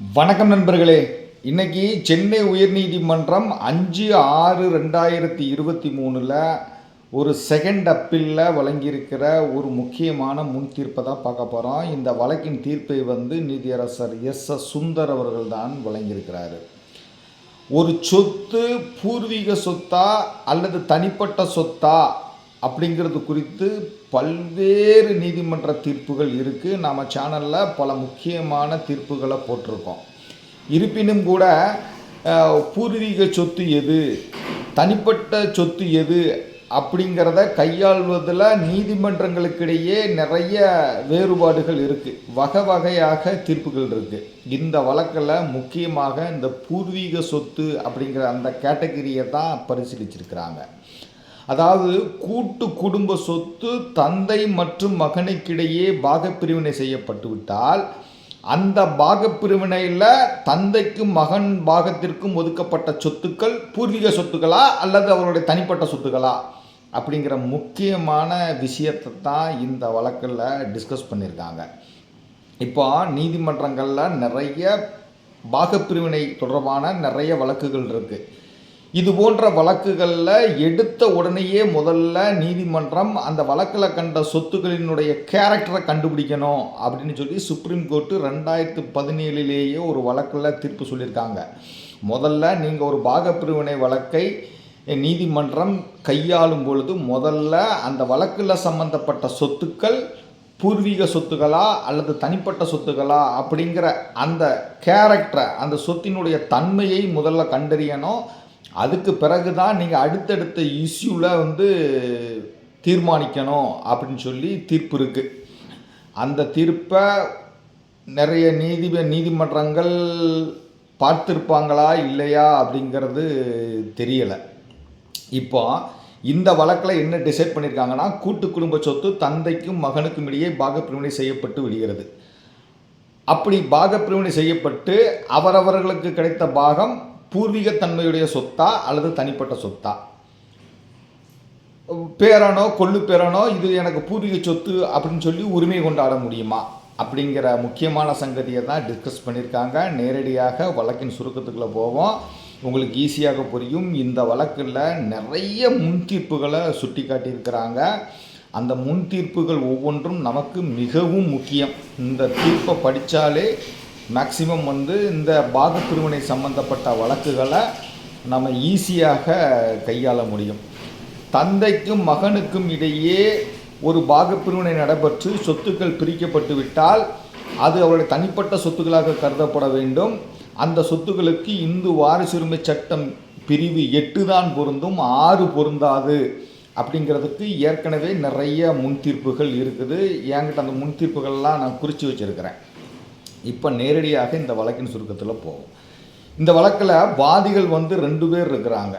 வணக்கம் நண்பர்களே. இன்னைக்கு சென்னை உயர்நீதிமன்றம் அஞ்சு ஆறு ரெண்டாயிரத்தி இருபத்தி மூணில் ஒரு செகண்ட் அப்பீலில் வழங்கியிருக்கிற ஒரு முக்கியமான முன் தீர்ப்பை தான் பார்க்க போகிறோம் இந்த வழக்கின் தீர்ப்பை வந்து நீதியரசர் எஸ் எஸ் சுந்தர் அவர்கள் தான் வழங்கியிருக்கிறாரு. ஒரு சொத்து பூர்வீக சொத்தா அல்லது தனிப்பட்ட சொத்தா அப்படிங்கிறது குறித்து பல்வேறு நீதிமன்ற தீர்ப்புகள் இருக்குது நம்ம சேனலில் பல முக்கியமான தீர்ப்புகளை போட்டிருக்கோம். இருப்பினும் கூட பூர்வீக சொத்து எது தனிப்பட்ட சொத்து எது அப்படிங்கிறத கையாள்வதில் நீதிமன்றங்களுக்கிடையே நிறைய வேறுபாடுகள் இருக்குது வகை வகையாக தீர்ப்புகள் இருக்குது இந்த வழக்கில் முக்கியமாக இந்த பூர்வீக சொத்து அப்படிங்கிற அந்த கேட்டகரியை தான் பரிசீலிச்சிருக்கிறாங்க. அதாவது கூட்டு குடும்ப சொத்து தந்தை மற்றும் மகனுக்கிடையே பாகப்பிரிவினை செய்யப்பட்டு விட்டால் அந்த பாகப்பிரிவினையில் தந்தைக்கும் மகன் பாகத்திற்கும் ஒதுக்கப்பட்ட சொத்துக்கள் பூர்வீக சொத்துக்களா அல்லது அவருடைய தனிப்பட்ட சொத்துக்களா? அப்படிங்கிற முக்கியமான விஷயத்தை தான் இந்த வழக்கில் டிஸ்கஸ் பண்ணியிருக்காங்க. இப்போ நீதிமன்றங்களில் நிறைய பாகப்பிரிவினை தொடர்பான நிறைய வழக்குகள் இருக்குது இது போன்ற வழக்குகளில் எடுத்த உடனேயே முதல்ல நீதிமன்றம் அந்த வழக்கில் கண்ட சொத்துக்களினுடைய கேரக்டரை கண்டுபிடிக்கணும் அப்படின்னு சொல்லி சுப்ரீம் கோர்ட்டு ரெண்டாயிரத்து பதினேழுலேயே ஒரு வழக்கில் தீர்ப்பு சொல்லியிருக்காங்க. முதல்ல நீங்கள் ஒரு பாகப்பிரிவினை வழக்கை நீதிமன்றம் கையாளும் பொழுது முதல்ல அந்த வழக்கில் சம்பந்தப்பட்ட சொத்துக்கள் பூர்வீக சொத்துக்களா அல்லது தனிப்பட்ட சொத்துக்களா அப்படிங்கிற அந்த கேரக்டரை அந்த சொத்தினுடைய தன்மையை முதல்ல கண்டறியணும். அதுக்கு பிறகு தான் நீங்கள் அடுத்தடுத்த இஷ்யூவில் வந்து தீர்மானிக்கணும் அப்படின்னு சொல்லி தீர்ப்பு இருக்குது அந்த தீர்ப்பை நிறைய நீதி நீதிமன்றங்கள் பார்த்துருப்பாங்களா இல்லையா அப்படிங்கிறது தெரியலை. இப்போ இந்த வழக்கில் என்ன டிசைட் பண்ணியிருக்காங்கன்னா கூட்டு குடும்ப சொத்து தந்தைக்கும் மகனுக்கும் இடையே பாகப்பிரிவினை செய்யப்பட்டு விடுகிறது. அப்படி பாகப்பிரிவினை செய்யப்பட்டு அவரவர்களுக்கு கிடைத்த பாகம் பூர்வீகத்தன்மையுடைய சொத்தா அல்லது தனிப்பட்ட சொத்தா? பேரனோ கொள்ளு பேரனோ இது எனக்கு பூர்வீக சொத்து அப்படின்னு சொல்லி உரிமை கொண்டாட முடியுமா? அப்படிங்கிற முக்கியமான சங்கதியை தான் டிஸ்கஸ் பண்ணியிருக்காங்க. நேரடியாக வழக்கின் சுருக்கத்துக்குள்ளே போவோம். உங்களுக்கு ஈஸியாக புரியும். இந்த வழக்கில் நிறைய முன் தீர்ப்புகளை சுட்டி காட்டியிருக்கிறாங்க அந்த முன் தீர்ப்புகள் ஒவ்வொன்றும் நமக்கு மிகவும் முக்கியம். இந்த தீர்ப்பை படித்தாலே மேக்சிமம் வந்து இந்த பாகப்பிரிவினை சம்பந்தப்பட்ட வழக்குகளை நம்ம ஈஸியாக கையாள முடியும். தந்தைக்கும் மகனுக்கும் இடையே ஒரு பாகப்பிரிவினை நடைபெற்று சொத்துக்கள் பிரிக்கப்பட்டு விட்டால் அது அவருடைய தனிப்பட்ட சொத்துக்களாக கருதப்பட வேண்டும். அந்த சொத்துக்களுக்கு இந்து வாரிசுரிமை சட்டம் பிரிவு எட்டு தான் பொருந்தும் ஆறு பொருந்தாது அப்படிங்கிறதுக்கு ஏற்கனவே நிறைய முன் தீர்ப்புகள் இருக்குது. என்கிட்ட அந்த முன் தீர்ப்புகள்லாம் நான் குறித்து வச்சுருக்கிறேன். இப்போ நேரடியாக இந்த வழக்கின் சுருக்கத்தில் போவோம் இந்த வழக்கில் வாதிகள் வந்து ரெண்டு பேர் இருக்கிறாங்க.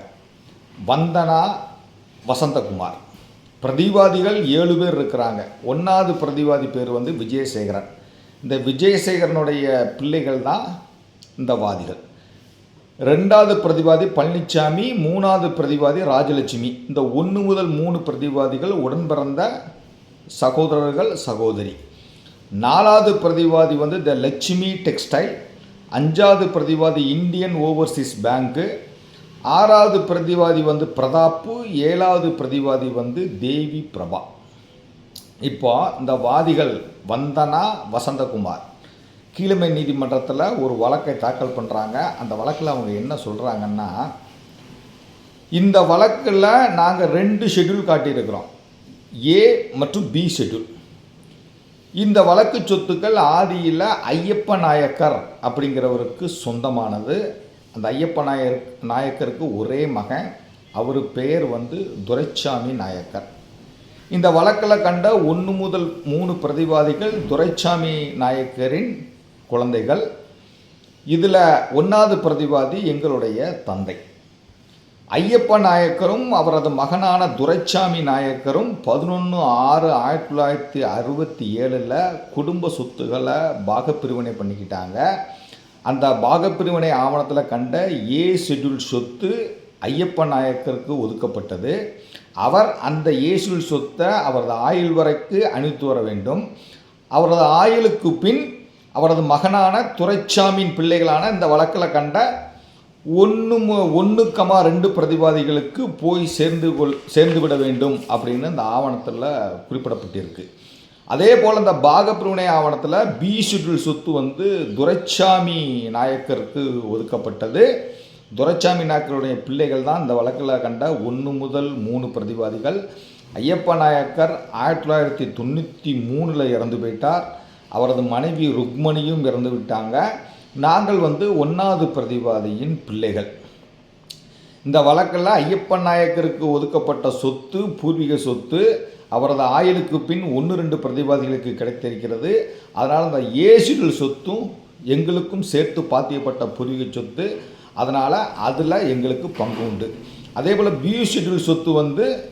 வந்தனா வசந்தகுமார். பிரதிவாதிகள் ஏழு பேர் இருக்கிறாங்க. ஒன்றாவது பிரதிவாதி பேர் வந்து விஜயசேகரன். இந்த விஜயசேகரனுடைய பிள்ளைகள் தான் இந்த வாதிகள். ரெண்டாவது பிரதிவாதி பழனிசாமி மூணாவது பிரதிவாதி ராஜலட்சுமி. இந்த ஒன்று முதல் மூணு பிரதிவாதிகள் உடன் பிறந்த சகோதரர்கள் சகோதரி. நாலாவது பிரதிவாதி வந்து த லட்சுமி டெக்ஸ்டைல் அஞ்சாவது பிரதிவாதி இந்தியன் ஓவர்சீஸ் பேங்க்கு ஆறாவது பிரதிவாதி வந்து பிரதாப்பு ஏழாவது பிரதிவாதி வந்து தேவி பிரபா. இப்போ இந்த வாதிகள் வந்தனா வசந்தகுமார். கீழமை நீதிமன்றத்தில் ஒரு வழக்கை தாக்கல் பண்ணுறாங்க அந்த வழக்கில் அவங்க என்ன சொல்கிறாங்கன்னா இந்த வழக்கில் நாங்கள் ரெண்டு ஷெட்யூல் காட்டியிருக்கிறோம். ஏ மற்றும் பி ஷெட்யூல் இந்த வழக்கு சொத்துக்கள் ஆதியில் ஐயப்ப நாயக்கர் அப்படிங்கிறவருக்கு சொந்தமானது. அந்த ஐயப்ப நாயர் நாயக்கருக்கு ஒரே மகன். அவர் பெயர் வந்து துரைச்சாமி நாயக்கர். இந்த வழக்கில் கண்ட ஒன்று முதல் மூணு பிரதிவாதிகள் துரைச்சாமி நாயக்கரின் குழந்தைகள். இதில் ஒன்றாவது பிரதிவாதி எங்களுடைய தந்தை. ஐயப்ப நாயக்கரும் அவரது மகனான துரைச்சாமி நாயக்கரும் பதினொன்று ஆறு ஆயிரத்தி தொள்ளாயிரத்தி அறுபத்தி ஏழில் குடும்ப சொத்துக்களை பாகப்பிரிவினை பண்ணிக்கிட்டாங்க. அந்த பாகப்பிரிவினை ஆவணத்தில் கண்ட ஏ ஷெட்யூல் சொத்து ஐயப்ப நாயக்கருக்கு ஒதுக்கப்பட்டது. அவர் அந்த ஏ ஷெட்யூல் சொத்தை அவரது ஆயுள் வரைக்கு அணித்து வர வேண்டும். அவரது ஆயுளுக்கு பின் அவரது மகனான துரைச்சாமியின் பிள்ளைகளான இந்த வழக்கில் கண்ட ஒன்று ஒன்று கமா ரெண்டு பிரதிவாதிகளுக்கு போய் சேர்ந்து கொள் சேர்ந்து விட வேண்டும் அப்படின்னு இந்த ஆவணத்தில் குறிப்பிடப்பட்டிருக்கு. அதே போல் இந்த பாகப்பிரிவினை ஆவணத்தில் பி ஷெட்யூல் சொத்து வந்து துரைச்சாமி நாயக்கருக்கு ஒதுக்கப்பட்டது. துரைச்சாமி நாயக்கருடைய பிள்ளைகள் தான் இந்த வழக்கில் கண்ட ஒன்று முதல் மூணு பிரதிவாதிகள். ஐயப்ப நாயக்கர் ஆயிரத்தி தொள்ளாயிரத்தி தொண்ணூற்றி மூணில் இறந்து போயிட்டார். அவரது மனைவி ருக்மணியும் இறந்து விட்டாங்க. நாங்கள் வந்து ஒன்றாவது பிரதிவாதியின் பிள்ளைகள். இந்த வழக்கில் ஐயப்பன் நாயக்கருக்கு ஒதுக்கப்பட்ட சொத்து பூர்வீக சொத்து அவரது ஆயுளுக்கு பின் ஒன்று ரெண்டு பிரதிவாதிகளுக்கு கிடைத்திருக்கிறது. அதனால் அந்த ஏசிடல் சொத்தும் எங்களுக்கும் சேர்த்து பாத்தியப்பட்ட பூர்வீக சொத்து. அதனால் அதில் எங்களுக்கு பங்கு உண்டு. அதே போல் பியூ சொத்து வந்து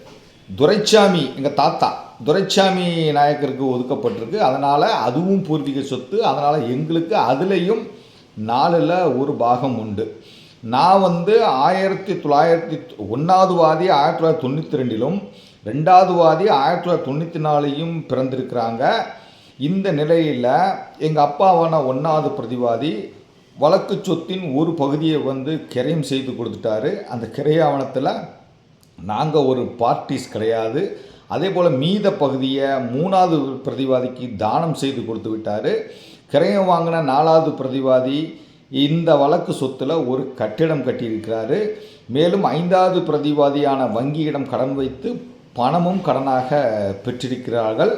துரைச்சாமி எங்கள் தாத்தா துரைச்சாமி நாயக்கருக்கு ஒதுக்கப்பட்டிருக்கு. அதனால் அதுவும் பூர்வீக சொத்து. அதனால் எங்களுக்கு அதுலேயும் நாலில் ஒரு பாகம் உண்டு. நான் வந்து ஆயிரத்தி தொள்ளாயிரத்தி ஒன்றாவது வாதி ஆயிரத்தி தொள்ளாயிரத்தி தொண்ணூற்றி ரெண்டிலும் ரெண்டாவது வாதி ஆயிரத்தி தொள்ளாயிரத்தி தொண்ணூற்றி நாலையும் பிறந்திருக்கிறாங்க. இந்த நிலையில் எங்கள் அப்பாவான ஒன்றாவது பிரதிவாதி வழக்கு சொத்தின் ஒரு பகுதியை வந்து கிரையம் செய்து கொடுத்துட்டாரு. அந்த கிரையாவணத்தில் நாங்கள் ஒரு பார்ட்டிஸ் கிடையாது. அதே போல் மீத பகுதியை மூணாவது பிரதிவாதிக்கு தானம் செய்து கொடுத்து விட்டார். கிரயம் வாங்கின நாலாவது பிரதிவாதி இந்த வழக்கு சொத்தில் ஒரு கட்டிடம் கட்டியிருக்கிறாரு. மேலும் ஐந்தாவது பிரதிவாதியான வங்கியிடம் கடன் வைத்து பணமும் கடனாக பெற்றிருக்கிறார்கள்.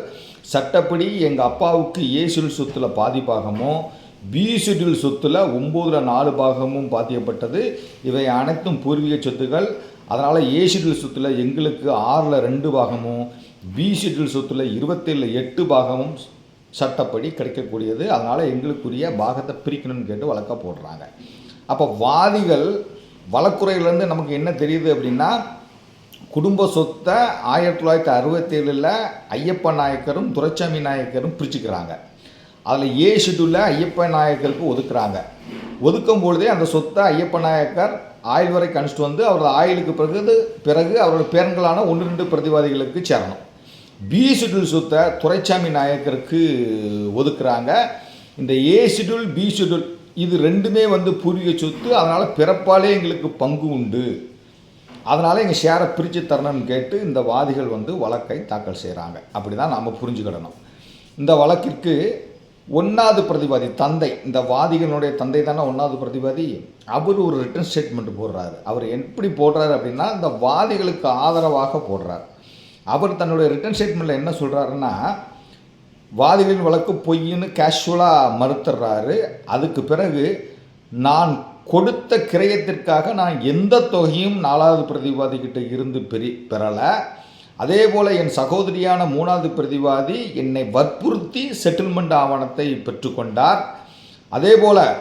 சட்டப்படி எங்கள் அப்பாவுக்கு ஏ ஷெடியூல் சொத்தில் பாதி பாகமும் பி ஷெடியூல் சொத்தில் ஒம்போதில் நாலு பாகமும் பாத்தியப்பட்டது. இவை அனைத்தும் பூர்வீக சொத்துகள் அதனால் ஏ ஷெடியூல் சொத்தில் எங்களுக்கு ஆறில் ரெண்டு பாகமும் பி ஷெடியூல் சொத்தில் இருபத்தேழில் எட்டு பாகமும் சட்டப்படி கிடைக்கக்கூடியது. அதனால் எங்களுக்குரிய பாகத்தை பிரிக்கணும்னு கேட்டு வழக்க போடுறாங்க. அப்போ வாதிகள் வழக்குறையிலேருந்து நமக்கு என்ன தெரியுது அப்படின்னா குடும்ப சொத்தை ஆயிரத்தி தொள்ளாயிரத்தி அறுபத்தேழில் ஐயப்ப நாயக்கரும் துரைச்சாமி நாயக்கரும் பிரிச்சுக்கிறாங்க. அதில் ஏ ஷெட்யூலில் ஐயப்ப நாயக்கருக்கு ஒதுக்குறாங்க. ஒதுக்கும் பொழுதே அந்த சொத்தை ஐயப்ப நாயக்கர் ஆயுள் வரை கணிச்சிட்டு வந்து அவரது ஆயுளுக்கு பிறகு பிறகு அவரோட பேரன்களான ஒன்று ரெண்டு பிரதிவாதிகளுக்கு சேரணும். பி ஷெட்யூல் சொத்தை துரைச்சாமி நாயக்கருக்கு ஒதுக்குறாங்க. இந்த ஏ ஷெட்யூல் பி ஷெட்யூல் இது ரெண்டுமே வந்து பூர்வீக சொத்து. அதனால் பிறப்பாலே எங்களுக்கு பங்கு உண்டு. அதனால் எங்கள் ஷேரை பிரித்து தரணும்னு கேட்டு இந்த வாதிகள் வந்து வழக்கை தாக்கல் செய்கிறாங்க அப்படி தான் நாம் புரிஞ்சுக்கிடணும். இந்த வழக்கிற்கு ஒன்றாவது பிரதிவாதி தந்தை இந்த வாதிகளுடைய தந்தை தானே ஒன்றாவது பிரதிவாதி? அவர் ஒரு ரிட்டன் ஸ்டேட்மெண்ட் போடுறாரு. அவர் எப்படி போடுறாரு அப்படின்னா இந்த வாதிகளுக்கு ஆதரவாக போடுறார். அவர் தன்னுடைய ரிட்டர்ன் ஸ்டேட்மெண்ட்டில் என்ன சொல்கிறாருன்னா வாதிகளின் வழக்கு பொய்ன்னு கேஷுவலாக மறுத்துறாரு. அதுக்கு பிறகு நான் கொடுத்த கிரயத்திற்காக நான் எந்த தொகையும் நாலாவது பிரதிவாதிகிட்ட இருந்து பெரி பெறலை. அதே போல் என் சகோதரியான மூணாவது பிரதிவாதி என்னை வற்புறுத்தி செட்டில்மெண்ட் ஆவணத்தை பெற்றுக்கொண்டார். அதே போல்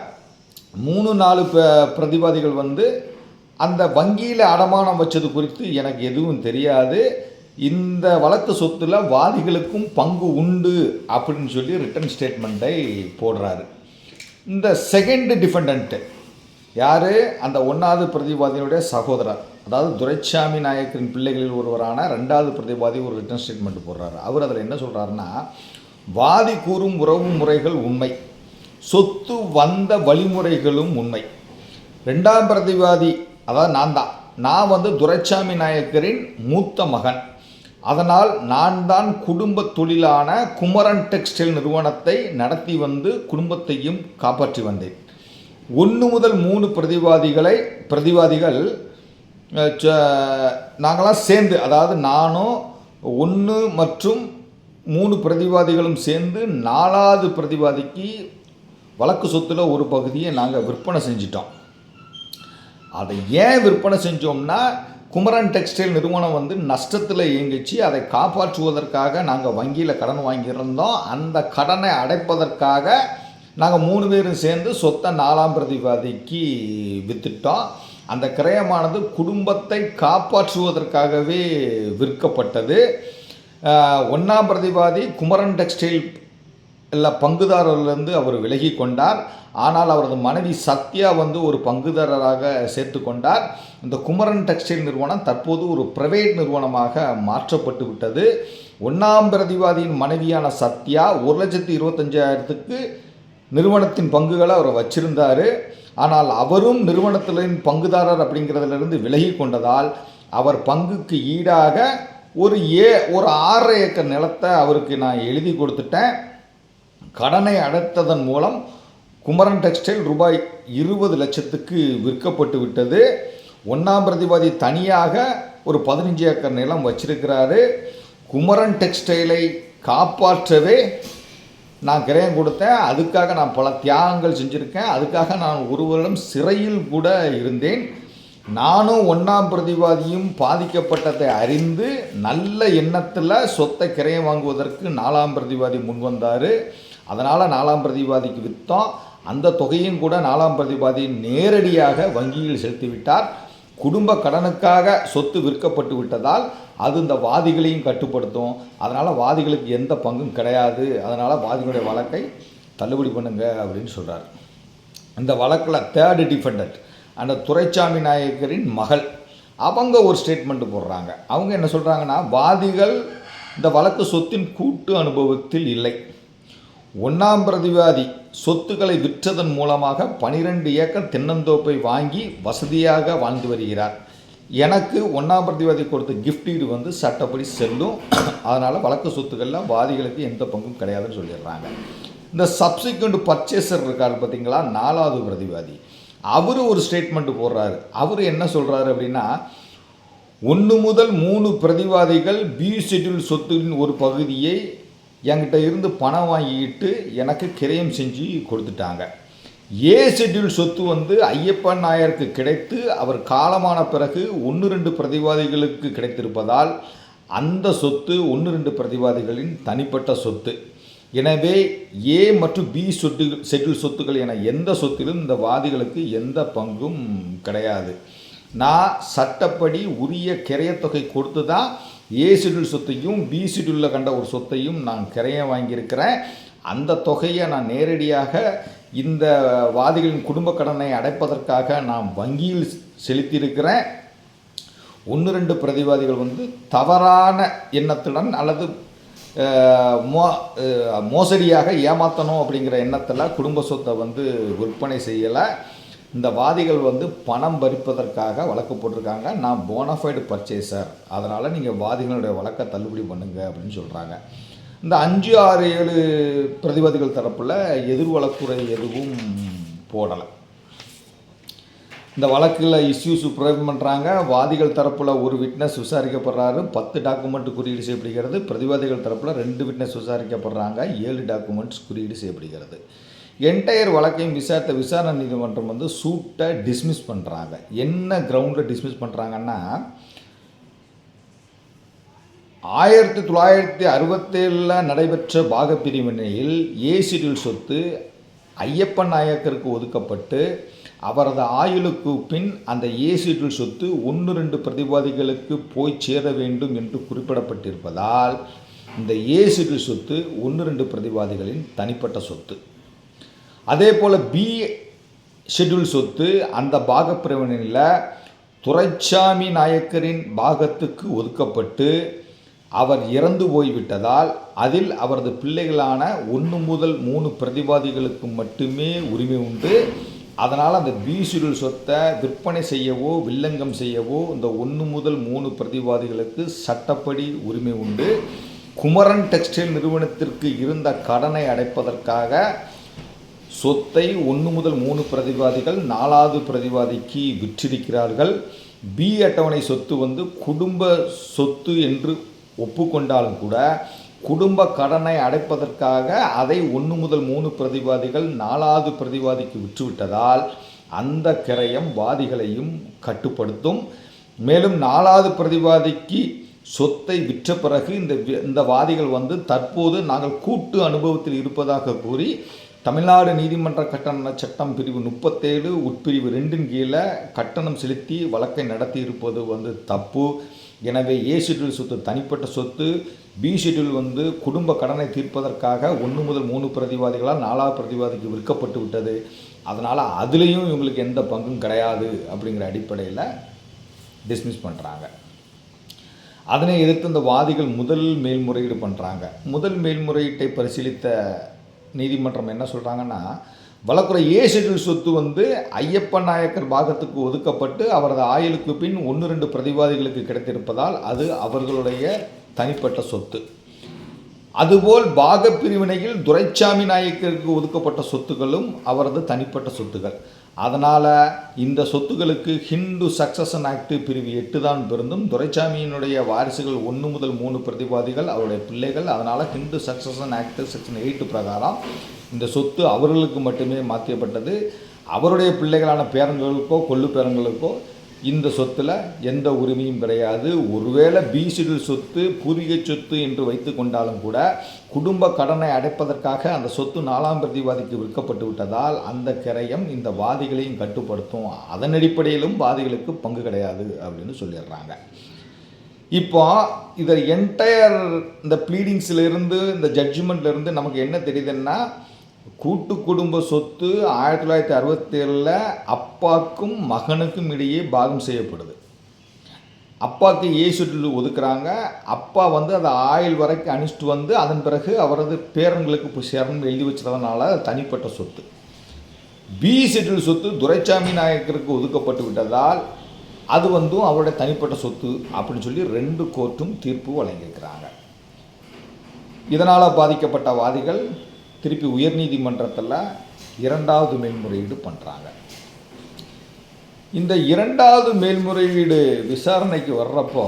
மூணு நாலு ப- பிரதிவாதிகள் வந்து அந்த வங்கியில் அடமானம் வச்சது குறித்து எனக்கு எதுவும் தெரியாது. இந்த வழக்கு சொத்தில் வாதிகளுக்கும் பங்கு உண்டு அப்படின்னு சொல்லி ரிட்டன் ஸ்டேட்மெண்ட்டை போடுறாரு. இந்த செகண்ட் டிஃபெண்டன்ட்டு யார்? அந்த ஒன்றாவது பிரதிவாதியினுடைய சகோதரர். அதாவது துரைச்சாமி நாயக்கரின் பிள்ளைகளில் ஒருவரான ரெண்டாவது பிரதிவாதி ஒரு ரிட்டன் ஸ்டேட்மெண்ட் போடுறாரு. அவர் அதில் என்ன சொல்கிறாருன்னா வாதி கூறும் உறவு முறைகள் உண்மை. சொத்து வந்த வழிமுறைகளும் உண்மை. ரெண்டாம் பிரதிவாதி அதாவது நான் தான். நான் வந்து துரைச்சாமி நாயக்கரின் மூத்த மகன். அதனால் நான் தான் குடும்ப தொழிலான குமரன் டெக்ஸ்டைல் நிறுவனத்தை நடத்தி வந்து குடும்பத்தையும் காப்பாற்றி வந்தேன். ஒன்று முதல் மூணு பிரதிவாதிகளை பிரதிவாதிகள் ச- நாங்களாம் சேர்ந்து அதாவது நானும் ஒன்று மற்றும் மூணு பிரதிவாதிகளும் சேர்ந்து நாலாவது பிரதிவாதிக்கு வழக்கு சொத்துல ஒரு பகுதியை நாங்கள் விற்பனை செஞ்சிட்டோம். அதை ஏன் விற்பனை செஞ்சோம்னா குமரன் டெக்ஸ்டைல் நிறுவனம் வந்து நஷ்டத்தில் இயங்கிச்சு. அதை காப்பாற்றுவதற்காக நாங்கள் வங்கியில் கடன் வாங்கியிருந்தோம். அந்த கடனை அடைப்பதற்காக நாங்கள் மூணு பேரும் சேர்ந்து சொத்தை நாலாம் பிரதிவாதிக்கு வித்துட்டோம். அந்த கிரயமானது குடும்பத்தை காப்பாற்றுவதற்காகவே விற்கப்பட்டது. ஒன்றாம் பிரதிவாதி குமரன் டெக்ஸ்டைல் இல்லை பங்குதாரர்லேருந்து அவர் விலகி கொண்டார். ஆனால் அவரது மனைவி சத்யா வந்து ஒரு பங்குதாரராக சேர்த்து கொண்டார். இந்த குமரன் டெக்ஸ்டைல் நிறுவனம் தற்போது ஒரு பிரைவேட் நிறுவனமாக மாற்றப்பட்டு விட்டது. ஒன்றாம் பிரதிவாதியின் மனைவியான சத்யா ஒரு லட்சத்தி இருபத்தஞ்சாயிரத்துக்கு நிறுவனத்தின் பங்குகளை அவர் வச்சிருந்தார். ஆனால் அவரும் நிறுவனத்தின் பங்குதாரர் அப்படிங்கிறதுலேருந்து விலகி கொண்டதால் அவர் பங்குக்கு ஈடாக ஒரு ஏ ஒரு ஆறரை ஏக்கர் நிலத்தை அவருக்கு நான் எழுதி கொடுத்துட்டேன். கடனை அடைத்ததன் மூலம் குமரன் டெக்ஸ்டைல் ரூபாய் இருபது லட்சத்துக்கு விற்கப்பட்டு விட்டது. ஒன்றாம் பிரதிவாதி தனியாக ஒரு பதினஞ்சு ஏக்கர் நிலம் வச்சிருக்கிறாரு. குமரன் டெக்ஸ்டைலை காப்பாற்றவே நான் கிரயம் கொடுத்தேன். அதுக்காக நான் பல தியாகங்கள் செஞ்சுருக்கேன். அதுக்காக நான் ஒரு வருடம் சிறையில் கூட இருந்தேன். நானும் ஒன்றாம் பிரதிவாதியும் பாதிக்கப்பட்டதை அறிந்து நல்ல எண்ணத்தில் சொத்தை கிரயம் வாங்குவதற்கு நாலாம் பிரதிவாதி முன் வந்தார் அதனால் நாலாம் பிரதிவாதிக்கு விற்றோம் அந்த தொகையும் கூட நாலாம் பிரதிபாதி நேரடியாக வங்கியில் செலுத்திவிட்டார். குடும்ப கடனுக்காக சொத்து விற்கப்பட்டு விட்டதால் அது இந்த வாதிகளையும் கட்டுப்படுத்தும். அதனால் வாதிகளுக்கு எந்த பங்கும் கிடையாது. அதனால் வாதிகளுடைய வழக்கை தள்ளுபடி பண்ணுங்க அப்படின்னு சொல்கிறார் இந்த வழக்கில் தேர்டு டிஃபெண்டட் அந்த துரைச்சாமி நாயக்கரின் மகள். அவங்க ஒரு ஸ்டேட்மெண்ட் போடுறாங்க. அவங்க என்ன சொல்கிறாங்கன்னா வாதிகள் இந்த வழக்கு சொத்தின் கூட்டு அனுபவத்தில் இல்லை. ஒன்றாம் பிரதிவாதி சொத்துக்களை விற்றதன் மூலமாக பனிரெண்டு ஏக்கர் தென்னந்தோப்பை வாங்கி வசதியாக வாழ்ந்து வருகிறார். எனக்கு ஒன்றாம் பிரதிவாதி கொடுத்த gift வந்து சட்டப்படி செல்லும். அதனால் வழக்கு சொத்துக்களில் வாதிகளுக்கு எந்த பங்கும் கிடையாதுன்னு சொல்லிடுறாங்க. இந்த சப்சிக்வெண்ட் பர்ச்சேசர் இருக்கார் பார்த்தீங்களா? நாலாவது பிரதிவாதி. அவர் ஒரு ஸ்டேட்மெண்ட் போடுறாரு. அவர் என்ன சொல்கிறாரு அப்படின்னா ஒன்று முதல் மூணு பிரதிவாதிகள் பி ஷெட்யூல் சொத்தின் ஒரு பகுதியை என்கிட்ட இருந்து பணம் வாங்கிக்கிட்டு எனக்கு கிரயம் செஞ்சு கொடுத்துட்டாங்க. ஏ ஷெட்யூல் சொத்து வந்து ஐயப்பன் நாயருக்கு கிடைத்து அவர் காலமான பிறகு ஒன்று ரெண்டு பிரதிவாதிகளுக்கு கிடைத்திருப்பதால் அந்த சொத்து ஒன்று ரெண்டு பிரதிவாதிகளின் தனிப்பட்ட சொத்து. எனவே ஏ மற்றும் பி சொட்டு ஷெட்யூல் சொத்துக்கள் என எந்த சொத்திலும் இந்த வாதிகளுக்கு எந்த பங்கும் கிடையாது. நான் சட்டப்படி உரிய கிரையத்தொகை கொடுத்து தான் ஏ ஷெட்யூல் சொத்தையும் பி ஷெட்யூலில் கண்ட ஒரு சொத்தையும் நான் கிரையம் வாங்கியிருக்கிறேன். அந்த தொகையை நான் நேரடியாக இந்த வாதிகளின் குடும்ப கடனை அடைப்பதற்காக நான் வங்கியில் செலுத்தியிருக்கிறேன். ஒன்று ரெண்டு பிரதிவாதிகள் வந்து தவறான எண்ணத்துடன் அல்லது மோ மோசடியாக ஏமாற்றணும் அப்படிங்கிற எண்ணத்தில் குடும்ப சொத்தை வந்து விற்பனை செய்யலை. இந்த வாதிகள் வந்து பணம் பறிப்பதற்காக வழக்கு போட்டிருக்காங்க. நான் போனஃபைடு பர்ச்சேசர் அதனால் நீங்கள் வாதிகளுடைய வழக்கை தள்ளுபடி பண்ணுங்க அப்படின்னு சொல்கிறாங்க இந்த அஞ்சு ஆறு ஏழு பிரதிவாதிகள் தரப்பில் எதிர் வழக்குறை எதுவும் போடலை. இந்த வழக்கில் இஷ்யூஸ் ப்ரொவைட் பண்ணுறாங்க வாதிகள் தரப்பில் ஒரு விட்னஸ் விசாரிக்கப்படுறாரு. பத்து டாக்குமெண்ட் குறியீடு செய்யப்படுகிறது. பிரதிவாதிகள் தரப்பில் ரெண்டு விட்னஸ் விசாரிக்கப்படுறாங்க. ஏழு டாக்குமெண்ட்ஸ் குறியீடு செய்யப்படுகிறது. என்டையர் வழக்கையும் விசாரித்த விசாரணை நீதிமன்றம் வந்து சூட்டை டிஸ்மிஸ் பண்ணுறாங்க என்ன கிரவுண்டில் டிஸ்மிஸ் பண்ணுறாங்கன்னா ஆயிரத்தி தொள்ளாயிரத்தி அறுபத்தேழில் நடைபெற்ற பாகப்பிரிவினையில் ஏ ஷெட்யூல் சொத்து ஐயப்பன் நாயக்கருக்கு ஒதுக்கப்பட்டு அவரது ஆயுளுக்கு பின் அந்த ஏ சொத்து ஒன்று ரெண்டு பிரதிவாதிகளுக்கு போய் சேர வேண்டும் என்று குறிப்பிடப்பட்டிருப்பதால் இந்த ஏ ஷெட்யூல் சொத்து ஒன்று ரெண்டு பிரதிவாதிகளின் தனிப்பட்ட சொத்து. அதே போல் பி ஷெட்யூல் சொத்து அந்த பாகப்பிரிவினையில் துரைச்சாமி நாயக்கரின் பாகத்துக்கு ஒதுக்கப்பட்டு அவர் இறந்து போய்விட்டதால் அதில் அவரது பிள்ளைகளான ஒன்று முதல் மூணு பிரதிவாதிகளுக்கு மட்டுமே உரிமை உண்டு. அதனால் அந்த பி ஷெட்யூல் சொத்தை விற்பனை செய்யவோ வில்லங்கம் செய்யவோ இந்த ஒன்று முதல் மூணு பிரதிவாதிகளுக்கு சட்டப்படி உரிமை உண்டு. குமரன் டெக்ஸ்டைல் நிறுவனத்திற்கு இருந்த கடனை அடைப்பதற்காக சொத்தை ஒன்று முதல் மூணு பிரதிவாதிகள் நாலாவது பிரதிவாதிக்கு விற்றிருக்கிறார்கள். பி அட்டவணை சொத்து வந்து குடும்ப சொத்து என்று ஒப்புக்கொண்டாலும் கூட குடும்ப கடனை அடைப்பதற்காக அதை ஒன்று முதல் மூணு பிரதிவாதிகள் நாலாவது பிரதிவாதிக்கு விற்றுவிட்டதால் அந்த கிரயம் வாதிகளையும் கட்டுப்படுத்தும். மேலும் நாலாவது பிரதிவாதிக்கு சொத்தை விற்ற பிறகு இந்த வி- இந்த வாதிகள் வந்து தற்போது நாங்கள் கூட்டு அனுபவத்தில் இருப்பதாக கூறி தமிழ்நாடு நீதிமன்ற கட்டண சட்டம் பிரிவு முப்பத்தேழு உட்பிரிவு ரெண்டின் கீழே கட்டணம் செலுத்தி வழக்கை நடத்தி இருப்பது வந்து தப்பு. எனவே ஏ ஷெட்யூல் சொத்து தனிப்பட்ட சொத்து பி ஷெட்யூல் வந்து குடும்ப கடனை தீர்ப்பதற்காக ஒன்று முதல் மூணு பிரதிவாதிகளால் நாலாவது பிரதிவாதிக்கு விற்கப்பட்டு விட்டது. அதனால் அதுலேயும் இவங்களுக்கு எந்த பங்கும் கிடையாது அப்படிங்கிற அடிப்படையில் டிஸ்மிஸ் பண்ணுறாங்க அதனை எதிர்த்து இந்த வாதிகள் முதல் மேல்முறையீடு பண்ணுறாங்க முதல் மேல்முறையீட்டை பரிசீலித்த நீதிமன்றம் என்ன சொல்கிறாங்கன்னா வழக்குறை ஏ ஷெட்யூல் சொத்து வந்து ஐயப்பன் நாயக்கர் பாகத்துக்கு ஒதுக்கப்பட்டு அவரது ஆயுளுக்கு பின் ஒன்று ரெண்டு பிரதிவாதிகளுக்கு கிடைத்திருப்பதால் அது அவர்களுடைய தனிப்பட்ட சொத்து. அதுபோல் பாகப் பிரிவினையில் துரைச்சாமி நாயக்கருக்கு ஒதுக்கப்பட்ட சொத்துக்களும் அவரது தனிப்பட்ட சொத்துக்கள். அதனால் இந்த சொத்துக்களுக்கு ஹிந்து சக்சஷன் ஆக்ட் பிரிவு எட்டு தான் பிறந்தும் துரைச்சாமியினுடைய வாரிசுகள் ஒன்று முதல் மூணு பிரதிவாதிகள் அவருடைய பிள்ளைகள். அதனால் Hindu succession act section eight பிரகாரம் இந்த சொத்து அவர்களுக்கு மட்டுமே மாற்றியப்பட்டது அவருடைய பிள்ளைகளான பேரங்களுக்கோ கொள்ளு பேரங்களுக்கோ இந்த சொத்தில் எந்த உரிமையும் கிடையாது. ஒருவேளை பி சொத்து பூர்வீக சொத்து என்று வைத்து கொண்டாலும் கூட குடும்ப கடனை அடைப்பதற்காக அந்த சொத்து நாலாம் பிரதிவாதிக்கு விற்கப்பட்டு விட்டதால் அந்த கிரயம் இந்த வாதிகளையும் கட்டுப்படுத்தும். அதன் அடிப்படையிலும் வாதிகளுக்கு பங்கு கிடையாது அப்படின்னு சொல்லிடுறாங்க. இப்போ இதை என்டையர் இந்த ப்ளீடிங்ஸ்லேருந்து இந்த ஜட்ஜ்மெண்ட்லேருந்து நமக்கு என்ன தெரியுதுன்னா கூட்டு குடும்ப சொத்து ஆயிரத்தி தொள்ளாயிரத்தி அறுபத்தேழில் அப்பாக்கும் மகனுக்கும் இடையே பாகம் செய்யப்படுது. அப்பாவுக்கு ஏ ஷெட்யூல் ஒதுக்குறாங்க. அப்பா வந்து அதை ஆயுள் வரைக்கும் அனுப்பிச்சிட்டு வந்து அதன் பிறகு அவரது பேரன்களுக்கு இப்போ சேரணும்னு எழுதி வச்சுறதுனால தனிப்பட்ட சொத்து. பி ஷெட்யூல் சொத்து துரைசாமி நாயக்கருக்கு ஒதுக்கப்பட்டு விட்டதால் அது வந்து அவருடைய தனிப்பட்ட சொத்து அப்படின்னு சொல்லி ரெண்டு கோர்ட்டும் தீர்ப்பு வழங்கியிருக்கிறாங்க. இதனால் பாதிக்கப்பட்ட வாதிகள் திருப்பி உயர்நீதிமன்றத்தில் இரண்டாவது மேல்முறையீடு பண்ணுறாங்க இந்த இரண்டாவது மேல்முறையீடு விசாரணைக்கு வர்றப்போ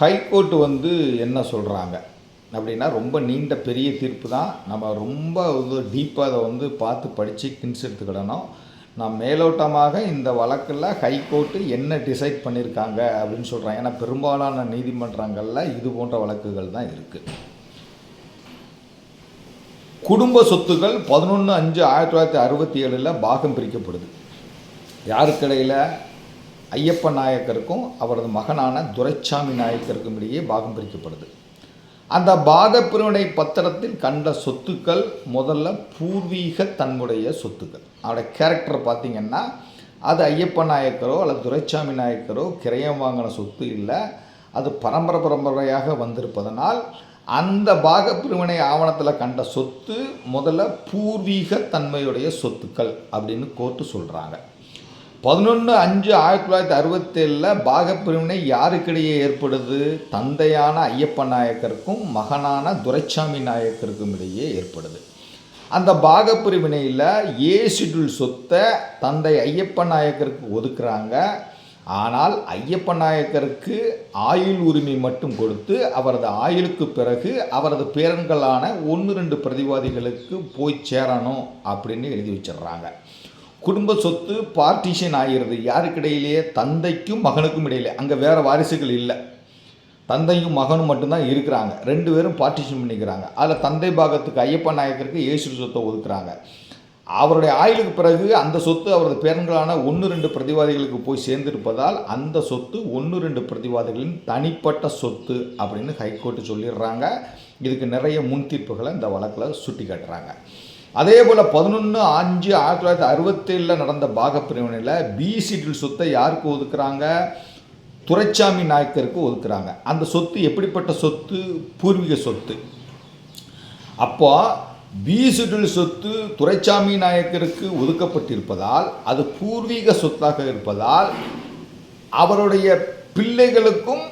ஹைகோர்ட் வந்து என்ன சொல்கிறாங்க அப்படின்னா ரொம்ப நீண்ட பெரிய தீர்ப்பு தான். நம்ம ரொம்ப டீப்பாக அதை வந்து பார்த்து படித்து கின்ஸ் எடுத்துக்கிடணும். நான் மேலோட்டமாக இந்த வழக்கில் ஹைகோர்ட்டு என்ன டிசைட் பண்ணியிருக்காங்க அப்படின்னு சொல்கிறேன் ஏன்னா பெரும்பாலான நீதிமன்றங்களில் இது போன்ற வழக்குகள் தான் இருக்குது குடும்ப சொத்துக்கள் பதினொன்று அஞ்சு ஆயிரத்தி தொள்ளாயிரத்தி அறுபத்தி ஏழில் பாகம் பிரிக்கப்படுது. யாருக்கிடையில்? ஐயப்பன் நாயக்கருக்கும் அவரது மகனான துரைச்சாமி நாயக்கருக்கும் இடையே பாகம் பிரிக்கப்படுது. அந்த பாக பிரிவினை பத்திரத்தில் கண்ட சொத்துக்கள் முதல்ல பூர்வீக தன்முடைய சொத்துக்கள். அவருடைய கேரக்டர் பார்த்திங்கன்னா அது ஐயப்பன் நாயக்கரோ அல்லது துரைச்சாமி நாயக்கரோ கிரயம் வாங்கின சொத்து இல்லை. அது பரம்பரை பரம்பரையாக வந்திருப்பதனால் அந்த பாகப்பிரிவினை ஆவணத்தில் கண்ட சொத்து முதல்ல பூர்வீக தன்மையுடைய சொத்துக்கள் அப்படின்னு கோர்ட்டு சொல்கிறாங்க பதினொன்று அஞ்சு ஆயிரத்தி தொள்ளாயிரத்தி அறுபத்தேழில் பாகப்பிரிவினை யாருக்கிடையே ஏற்படுது? தந்தையான ஐயப்பன் நாயக்கருக்கும் மகனான துரைச்சாமி நாயக்கருக்கும் இடையே ஏற்படுது. அந்த பாகப்பிரிவினையில் ஏ ஷெட்யூல் சொத்தை தந்தை ஐயப்பன் நாயக்கருக்கு ஒதுக்குறாங்க. ஆனால் ஐயப்பன் நாயக்கருக்கு ஆயுள் உரிமை மட்டும் கொடுத்து அவரது ஆயுளுக்கு பிறகு அவரது பேரன்களான ஒன்று ரெண்டு பிரதிவாதிகளுக்கு போய் சேரணும் அப்படின்னு எழுதி வச்சிடுறாங்க. குடும்ப சொத்து பார்ட்டிஷன் ஆகிறது. யாருக்கிடையிலேயே தந்தைக்கும் மகனுக்கும் இடையிலே. அங்கே வேறு வாரிசுகள் இல்லை. தந்தையும் மகனும் மட்டும்தான் இருக்கிறாங்க. ரெண்டு பேரும் பார்ட்டிஷன் பண்ணிக்கிறாங்க. அதில் தந்தை பாகத்துக்கு ஐயப்பன் நாயக்கருக்கு இயேசு சொத்தை ஒதுக்குறாங்க. அவருடைய ஆயுளுக்கு பிறகு அந்த சொத்து அவரது பேரன்களான ஒன்று ரெண்டு பிரதிவாதிகளுக்கு போய் சேர்ந்திருப்பதால் அந்த சொத்து ஒன்று ரெண்டு பிரதிவாதிகளின் தனிப்பட்ட சொத்து அப்படின்னு ஹைகோர்ட்டு சொல்லிடுறாங்க. இதுக்கு நிறைய முன் தீர்ப்புகளை இந்த வழக்கில் சுட்டி காட்டுறாங்க அதே போல் பதினொன்று அஞ்சு ஆயிரத்தி தொள்ளாயிரத்தி அறுபத்தேழில் நடந்த பாகப்பிரிவினையில் பி சொத்தை யாருக்கு ஒதுக்குறாங்க? துரைச்சாமி நாயக்கருக்கு ஒதுக்குறாங்க. அந்த சொத்து எப்படிப்பட்ட சொத்து? பூர்வீக சொத்து. அப்போ பி சொத்து துரைச்சாமி நாயக்கருக்கு ஒதுக்கப்பட்டிருப்பதால் அது பூர்வீக சொத்தாக இருப்பதால் அவருடைய பிள்ளைகளுக்கும்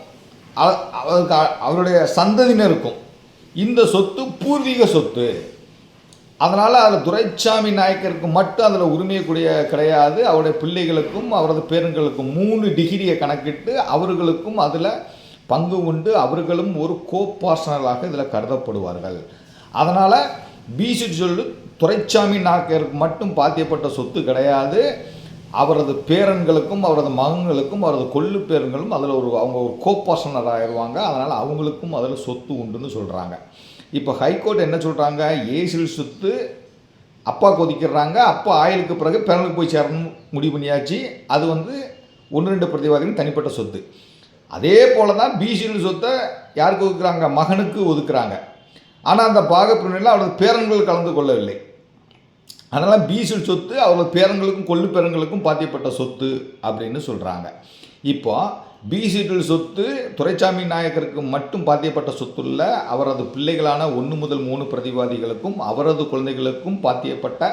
அவருக்கு அவருடைய சந்ததியினருக்கும் இந்த சொத்து பூர்வீக சொத்து. அதனால் அது துரைச்சாமி நாயக்கருக்கு மட்டும் அதில் உரிமையக்கூடிய கிடையாது. அவருடைய பிள்ளைகளுக்கும் அவரது பேரன்களுக்கும் மூணு டிகிரியை கணக்கிட்டு அவர்களுக்கும் அதில் பங்கு உண்டு. அவர்களும் ஒரு கோபார்சனலாக இதில் கருதப்படுவார்கள். அதனால் பிசி சொல்லு துரைச்சாமி நாயக்கருக்கு மட்டும் பாத்தியப்பட்ட சொத்து கிடையாது. அவரது பேரன்களுக்கும் அவரது மகன்களுக்கும் அவரது கொள்ளு பேரன்களும் அதில் ஒரு அவங்க ஒரு கோபார்சனர் ஆயிடுவாங்க. அதனால் அவங்களுக்கும் அதில் சொத்து உண்டுன்னு சொல்கிறாங்க இப்போ ஹைகோர்ட் என்ன சொல்கிறாங்க ஏசில் சொத்து அப்பா கொதிக்கிறாங்க. அப்பா ஆயிலுக்கு பிறகு பேரனுக்கு போய் சேரணும் முடிவு பண்ணியாச்சு. அது வந்து ஒன்று ரெண்டு பிரதிவாதிகள் தனிப்பட்ட சொத்து. அதே போல தான் பிசியில் சொத்தை யாருக்கு ஒதுக்குறாங்க? மகனுக்கு ஒதுக்குறாங்க. ஆனால் அந்த பாகப்பிரிவில் அவரது பேரன்கள் கலந்து கொள்ளவில்லை. அதனால் பிசில் சொத்து அவரது பேரன்களுக்கும் கொள்ளு பேரன்களுக்கும் பாத்தியப்பட்ட சொத்து அப்படின்னு சொல்கிறாங்க இப்போ பிசிடில் சொத்து துரைசாமி நாயக்கருக்கு மட்டும் பாத்தியப்பட்ட சொத்துள்ள அவரது பிள்ளைகளான ஒன்று முதல் மூணு பிரதிவாதிகளுக்கும் அவரது குழந்தைகளுக்கும் பாத்தியப்பட்ட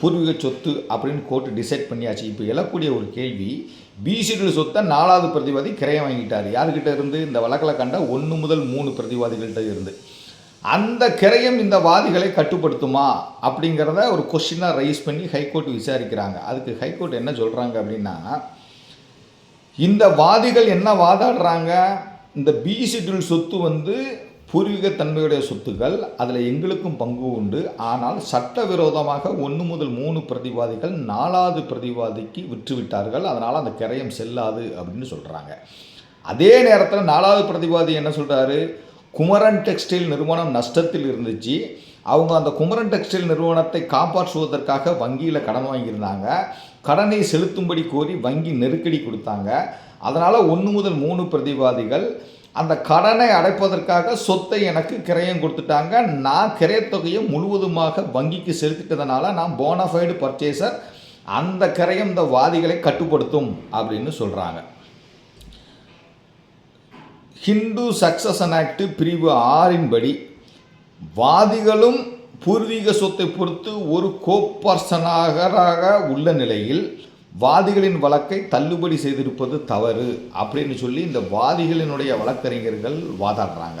பூர்வீக சொத்து அப்படின்னு கோர்ட்டு டிசைட் பண்ணியாச்சு. இப்போ எழக்கூடிய ஒரு கேள்வி பிசிடில் சொத்தை நாலாவது பிரதிவாதி கிரையம் வாங்கிட்டார். யாருக்கிட்ட இருந்து? இந்த வழக்கில் கண்ட ஒன்று முதல் மூணு பிரதிவாதிகள்கிட்ட இருந்து. அந்த கிரையம் இந்த வாதிகளை கட்டுப்படுத்துமா அப்படிங்கிறத ஒரு கொஷினாக ரைஸ் பண்ணி ஹைகோர்ட் விசாரிக்கிறாங்க. அதுக்கு ஹைகோர்ட் என்ன சொல்கிறாங்க அப்படின்னா இந்த வாதிகள் என்ன வாதாடுறாங்க? இந்த பி ஷெட்யூல் சொத்து வந்து பூர்வீக தன்மையுடைய சொத்துக்கள் அதில் எங்களுக்கும் பங்கு உண்டு. ஆனால் சட்டவிரோதமாக ஒன்று முதல் மூணு பிரதிவாதிகள் நாலாவது பிரதிவாதிக்கு விற்றுவிட்டார்கள். அதனால் அந்த கிரயம் செல்லாது அப்படின்னு சொல்கிறாங்க அதே நேரத்தில் நாலாவது பிரதிவாதி என்ன சொல்கிறாரு குமரன் டெக்ஸ்டைல் நிறுவனம் நஷ்டத்தில் இருந்துச்சு. அவங்க அந்த குமரன் டெக்ஸ்டைல் நிறுவனத்தை காப்பாற்றுவதற்காக வங்கியில் கடன் வாங்கியிருந்தாங்க. கடனை செலுத்தும்படி கோரி வங்கி நெருக்கடி கொடுத்தாங்க. அதனால் ஒன்று முதல் மூணு பிரதிவாதிகள் அந்த கடனை அடைப்பதற்காக சொத்தை எனக்கு கிரயம் கொடுத்துட்டாங்க. நான் கிரயத்தொகையை முழுவதுமாக வங்கிக்கு செலுத்திட்டதுனால நான் போனஃபைடு பர்ச்சேசர் அந்த கிரயம் இந்த வாதிகளை கட்டுப்படுத்தும் அப்படின்னு சொல்கிறாங்க ஹிந்து சக்சஷன் ஆக்ட் பிரிவு ஆறின்படி வாதிகளும் பூர்வீக சொத்தை பொறுத்து ஒரு கோப்பர்சனாக உள்ள நிலையில் வாதிகளின் வழக்கை தள்ளுபடி செய்திருப்பது தவறு அப்படின்னு சொல்லி இந்த வாதிகளினுடைய வழக்கறிஞர்கள் வாதாடுறாங்க.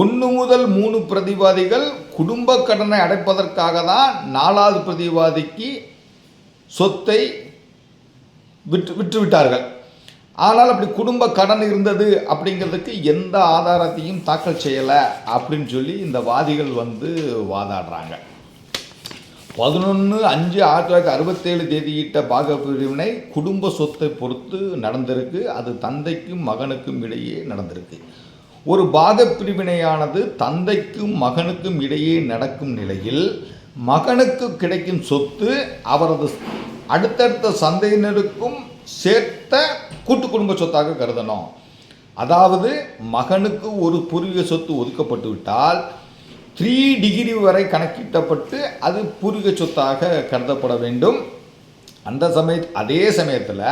ஒன்று முதல் மூணு பிரதிவாதிகள் குடும்ப கடனை அடைப்பதற்காக தான் நாலாவது பிரதிவாதிக்கு சொத்தை விற்று விற்றுவிட்டார்கள். ஆனால் அப்படி குடும்ப கடன் இருந்தது அப்படிங்கிறதுக்கு எந்த ஆதாரத்தையும் தாக்கல் செய்யலை அப்படின்னு சொல்லி இந்த வாதிகள் வந்து வாதாடுறாங்க. பதினொன்று அஞ்சு ஆயிரத்தி தொள்ளாயிரத்தி அறுபத்தேழு தேதியிட்ட பாக பிரிவினை குடும்ப சொத்தை பொறுத்து நடந்திருக்கு. அது தந்தைக்கும் மகனுக்கும் இடையே நடந்திருக்கு. ஒரு பாக பிரிவினையானது தந்தைக்கும் மகனுக்கும் இடையே நடக்கும் நிலையில் மகனுக்கு கிடைக்கும் சொத்து அவரது அடுத்தடுத்த சந்தையினருக்கும் சேர்த்த கூட்டு குடும்ப சொத்தாக கருதணும். அதாவது மகனுக்கு ஒரு பூர்வீக சொத்து ஒதுக்கப்பட்டு விட்டால் த்ரீ டிகிரி வரை கணக்கிட்டப்பட்டு அது பூர்வீக சொத்தாக கருதப்பட வேண்டும். அந்த சமய அதே சமயத்தில்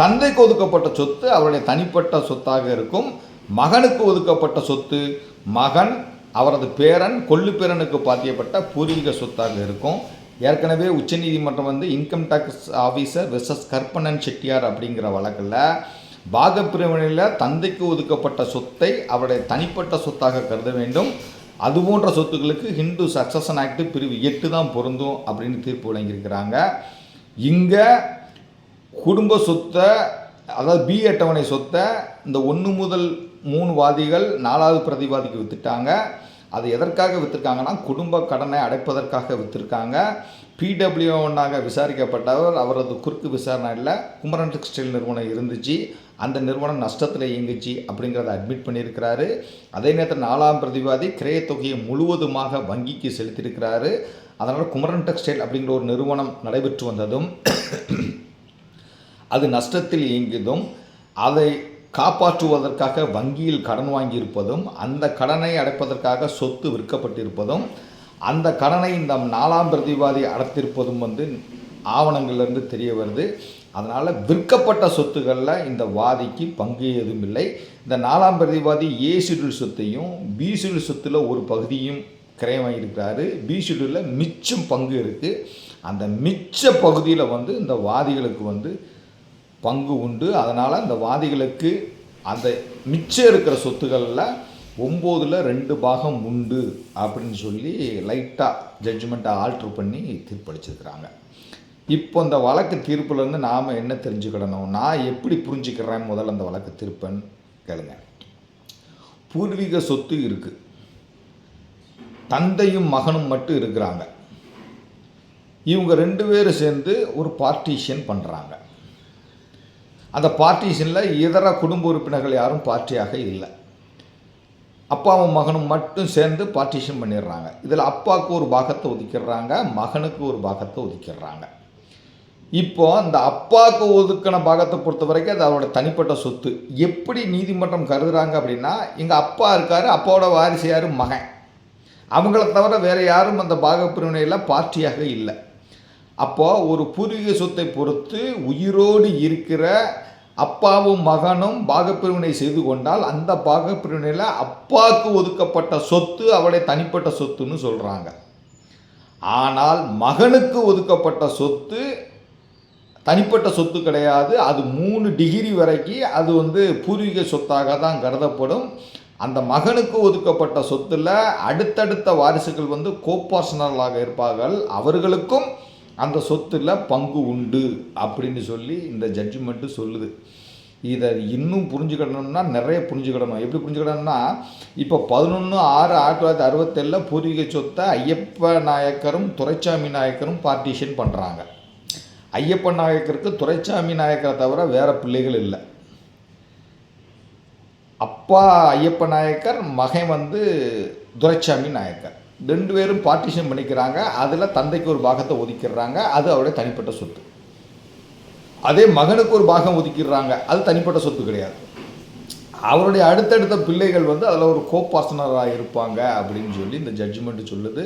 தந்தைக்கு ஒதுக்கப்பட்ட சொத்து அவருடைய தனிப்பட்ட சொத்தாக இருக்கும். மகனுக்கு ஒதுக்கப்பட்ட சொத்து மகன் அவரது பேரன் கொள்ளு பேரனுக்கு பாத்தியப்பட்ட பூர்வீக சொத்தாக இருக்கும். ஏற்கனவே உச்சநீதிமன்றம் வந்து income tax officer versus Karpanan Chettiar அப்படிங்கிற வழக்கில் பாகப்பிரிவினையில் தந்தைக்கு ஒதுக்கப்பட்ட சொத்தை அவருடைய தனிப்பட்ட சொத்தாக கருத வேண்டும். அது போன்ற சொத்துக்களுக்கு ஹிந்து சக்சஷன் ஆக்ட் பிரிவு எட்டு தான் பொருந்தும் அப்படின்னு தீர்ப்பு வழங்கியிருக்கிறாங்க. இங்கே குடும்ப சொத்தை அதாவது பி அட்டவணை சொத்தை இந்த ஒன்று முதல் மூணு வாதிகள் நாலாவது பிரதிவாதிக்கு வித்துட்டாங்க. அது எதற்காக விற்றுருக்காங்கன்னா குடும்ப கடனை அடைப்பதற்காக விற்றுருக்காங்க பிடபிள்யூ ஒன்றாக விசாரிக்கப்பட்டவர் அவரது குறுக்கு விசாரணையில் குமரன் டெக்ஸ்டைல் நிறுவனம் இருந்துச்சு. அந்த நிறுவனம் நஷ்டத்தில் இயங்குச்சு அப்படிங்கிறத அட்மிட் பண்ணியிருக்கிறாரு. அதே நேரத்தில் நாலாம் பிரதிவாதி கிரயத்தொகையை முழுவதுமாக வங்கிக்கு செலுத்தியிருக்கிறாரு. அதனால் குமரன் டெக்ஸ்டைல் அப்படிங்கிற ஒரு நிறுவனம் நடைபெற்று வந்ததும் அது நஷ்டத்தில் இயங்கியதும் அதை காப்பாற்றுவதற்காக வங்கியில் கடன் வாங்கியிருப்பதும் அந்த கடனை அடைப்பதற்காக சொத்து விற்கப்பட்டிருப்பதும் அந்த கடனை இந்த நாலாம் பிரதிவாதி அடைத்திருப்பதும் வந்து ஆவணங்கள்லேருந்து தெரிய வருது. அதனால் விற்கப்பட்ட சொத்துக்களில் இந்த வாதிக்கு பங்கு எதுவும் இல்லை. இந்த நாலாம் பிரதிவாதி ஏ ஷெடியூல் சொத்தையும் பி ஷெடியூல் சொத்தில் ஒரு பகுதியும் கிரயம் வாங்கியிருக்கிறாரு பி ஷெடியூலில் மிச்சம் பங்கு இருக்குது அந்த மிச்ச பகுதியில் வந்து இந்த வாதிகளுக்கு வந்து பங்கு உண்டு. அதனால் அந்த வாதிகளுக்கு அந்த மிச்சம் இருக்கிற சொத்துக்களில் ஒம்போதில் ரெண்டு பாகம் உண்டு அப்படின்னு சொல்லி லைட்டாக ஜட்ஜ்மெண்ட்டை ஆல்ட்ரு பண்ணி தீர்ப்பளிச்சிருக்கிறாங்க. இப்போ அந்த வழக்கு தீர்ப்புலேருந்து நாம் என்ன தெரிஞ்சுக்கிடணும்? நான் எப்படி புரிஞ்சுக்கிறேன் முதல்ல அந்த வழக்கு தீர்ப்புன்னு கேளுங்க. பூர்வீக சொத்து இருக்குது தந்தையும் மகனும் மட்டும் இருக்கிறாங்க. இவங்க ரெண்டு பேரும் சேர்ந்து ஒரு பார்ட்டிஷன் பண்ணுறாங்க அந்த பார்ட்டிஷனில் இதர குடும்ப உறுப்பினர்கள் யாரும் பார்ட்டியாக இல்லை. அப்பாவும் மகனும் மட்டும் சேர்ந்து பார்ட்டிஷன் பண்ணிடுறாங்க. இதில் அப்பாவுக்கு ஒரு பாகத்தை ஒதுக்கிடுறாங்க மகனுக்கு ஒரு பாகத்தை ஒதுக்கிடுறாங்க. இப்போ அந்த அப்பாவுக்கு ஒதுக்கின பாகத்தை பொறுத்த வரைக்கும் அது அவரோட தனிப்பட்ட சொத்து. எப்படி நீதிமன்றம் கருதுறாங்க அப்படின்னா எங்கள் அப்பா இருக்கார் அப்பாவோட வாரிசு யார்? மகன். அவங்கள தவிர வேறு யாரும் அந்த பாகப்பிரிவினையில் பார்ட்டியாக இல்லை. அப்போது ஒரு பூர்வீக சொத்தை பொறுத்து உயிரோடு இருக்கிற அப்பாவும் மகனும் பாகப்பிரிவினை செய்து கொண்டால் அந்த பாகப்பிரிவினையில் அப்பாவுக்கு ஒதுக்கப்பட்ட சொத்து அவளை தனிப்பட்ட சொத்துன்னு சொல்கிறாங்க ஆனால் மகனுக்கு ஒதுக்கப்பட்ட சொத்து தனிப்பட்ட சொத்து கிடையாது. அது மூணு டிகிரி வரைக்கும் அது வந்து பூர்வீக சொத்தாக தான் கருதப்படும். அந்த மகனுக்கு ஒதுக்கப்பட்ட சொத்தில் அடுத்தடுத்த வாரிசுகள் வந்து கோபார்சனலாக இருப்பார்கள். அவர்களுக்கும் அந்த சொத்தில் பங்கு உண்டு அப்படின்னு சொல்லி இந்த ஜட்ஜ்மெண்ட்டு சொல்லுது. இதை இன்னும் புரிஞ்சுக்கிடணும்னா நிறைய புரிஞ்சுக்கிடணும் எப்படி புரிஞ்சுக்கிடணும்னா இப்போ பதினொன்று ஆறு ஆயிரத்தி தொள்ளாயிரத்தி அறுபத்தேழில் பூர்வீக சொத்தை ஐயப்ப நாயக்கரும் துரைச்சாமி நாயக்கரும் பார்ட்டிஷன் பண்ணுறாங்க ஐயப்ப நாயக்கருக்கு துரைச்சாமி நாயக்கரை தவிர வேறு பிள்ளைகள் இல்லை. அப்பா ஐயப்ப நாயக்கர் மகன் வந்து துரைச்சாமி நாயக்கர். ரெண்டு பேரும் பார்ட்டிஷன் பண்ணிக்கிறாங்க. அதில் தந்தைக்கு ஒரு பாகத்தை ஒதுக்கிடுறாங்க. அது அவருடைய தனிப்பட்ட சொத்து. அதே மகனுக்கு ஒரு பாகம் ஒதுக்கிடுறாங்க. அது தனிப்பட்ட சொத்து கிடையாது. அவருடைய அடுத்தடுத்த பிள்ளைகள் வந்து அதில் ஒரு கோபாசனராக இருப்பாங்க அப்படின்னு சொல்லி இந்த ஜட்ஜ்மெண்ட் சொல்லுது.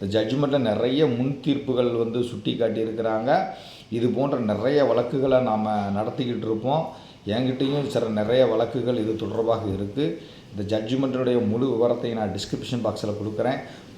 இந்த ஜட்ஜ்மெண்ட்டில் நிறைய முன் தீர்ப்புகள் வந்து சுட்டி காட்டியிருக்கிறாங்க இது போன்ற நிறைய வழக்குகளை நாம் நடத்திக்கிட்டு இருப்போம். என்கிட்டையும் சில நிறைய வழக்குகள் இது தொடர்பாக இருக்குது இந்த ஜட்ஜ்மெண்ட்டுடைய முழு விவரத்தை நான் டிஸ்கிரிப்ஷன் பாக்ஸில் கொடுக்குறேன்.